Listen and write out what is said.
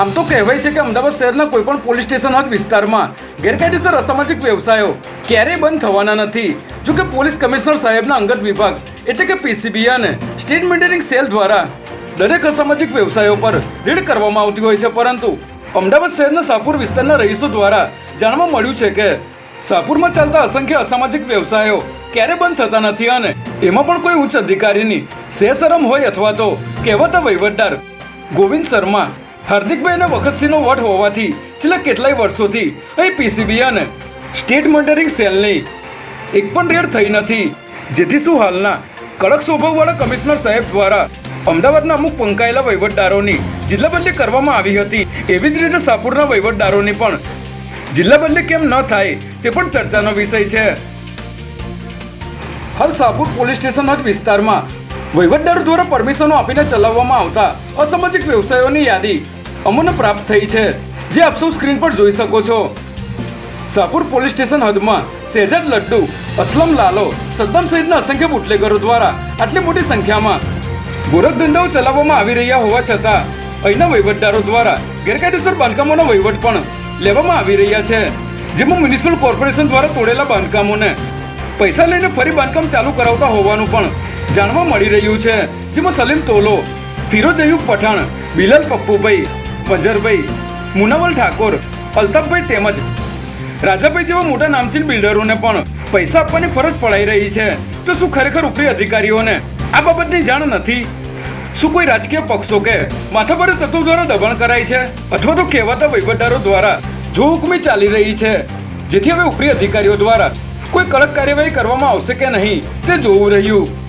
આમ તો કહેવાય છે કે અમદાવાદ શહેરના કોઈપણ પોલીસ સ્ટેશન હદ વિસ્તારમાં ગેરકાયદેસર અસામાજિક વ્યવસાયો ક્યારેય બંધ થવાના નથી. જો કે પોલીસ કમિશનર સાહેબના અંગત વિભાગ એટલે કે પીસીબી અને સ્ટેટ મેન્ટેનિંગ સેલ દ્વારા દરેક અસામાજિક વ્યવસાયો પર રેડ કરવામાં આવતી હોય છે. પરંતુ અમદાવાદ શહેરના સાપુર વિસ્તારના રહીશો દ્વારા જાણવા મળ્યું છે કે સાપુરમાં ચાલતા અસંખ્ય અસામાજિક વ્યવસાયો ક્યારે બંધ થતા નથી અને એમાં પણ કોઈ ઉચ્ચ અધિકારીની સેસરમ હોય અથવા તો કહેવાતા વહીવટદાર ગોવિંદ શર્મા હાર્દિકભાઈ અને વખતસિંહનો વટ હોવાથી છેલ્લા કેટલાય વર્ષોથી અહીં પીસીબી અને સ્ટેટ મોનિટરિંગ સેલની એક પણ રેડ થઈ નથી. જેથી શું હાલના કડક સ્વભાવવાળા કમિશનર સાહેબ દ્વારા અમદાવાદના અમુક પંકાયેલા વહીવટદારોની જિલ્લા બદલી કરવામાં આવી હતી. એવી જ રીતે સાપુરના વહીવટદારોની પણ જિલ્લા બદલી કેમ ન થાય તે પણ ચર્ચાનો વિષય છે. હાલ સાપુર પોલીસ સ્ટેશન હદ વિસ્તારમાં વહીવટદારો દ્વારા પરમિશનો આપીને ચલાવવામાં આવતા અસામાજિક વ્યવસાયોની યાદી અમને પ્રાપ્ત થઈ છે, જે આપ સૌ સ્ક્રીન પર જોઈ શકો છો. સાપુર પોલીસ સ્ટેશન હદમાં શહેજાદ લડ્ડુ, અસલમ લાલો, સદ્દામ સહિતના અસંખ્ય બુટલેગરો દ્વારા આટલી મોટી સંખ્યામાં ગોરખ ધંધાઓ ચલાવવામાં આવી રહ્યા હોવા છતાં, અહીંના વહીવટદારો દ્વારા ગેરકાયદેસર બાંધકામોનો વહીવટ પણ લેવામાં આવી રહ્યા છે. જેમાં મ્યુનિસિપલ કોર્પોરેશન દ્વારા તોડેલા બાંધકામોને પૈસા લઈને ફરી બાંધકામ ચાલુ કરાવતા હોવાનું પણ જાણવા મળી રહ્યું છે, જેમાં સલીમ તોલો, ફિરોજ અયુબ પઠાણ, બિલાલ પપ્પુભાઈ વજરભાઈ મુનાવલ ઠાકોર, અલ્તાફભાઈ તેમજ રાજાભાઈ જેવા મોટા નામચીન બિલ્ડરોને પણ પૈસા આપવાની ફરજ પડાઈ રહી છે. તો શું ખરેખર ઉપરી અધિકારીઓને આ બાબતની જાણ નથી? શું કોઈ રાજકીય પક્ષો કે માથાભારે તત્વો દ્વારા દબાણ કરાય છે? અથવા તો કહેવાતા વહીવટદારો દ્વારા જો હુકમી ચાલી રહી છે? જેથી હવે ઉપરી અધિકારીઓ દ્વારા કોઈ કડક કાર્યવાહી કરવામાં આવશે કે નહીં, તે જોવું રહ્યું.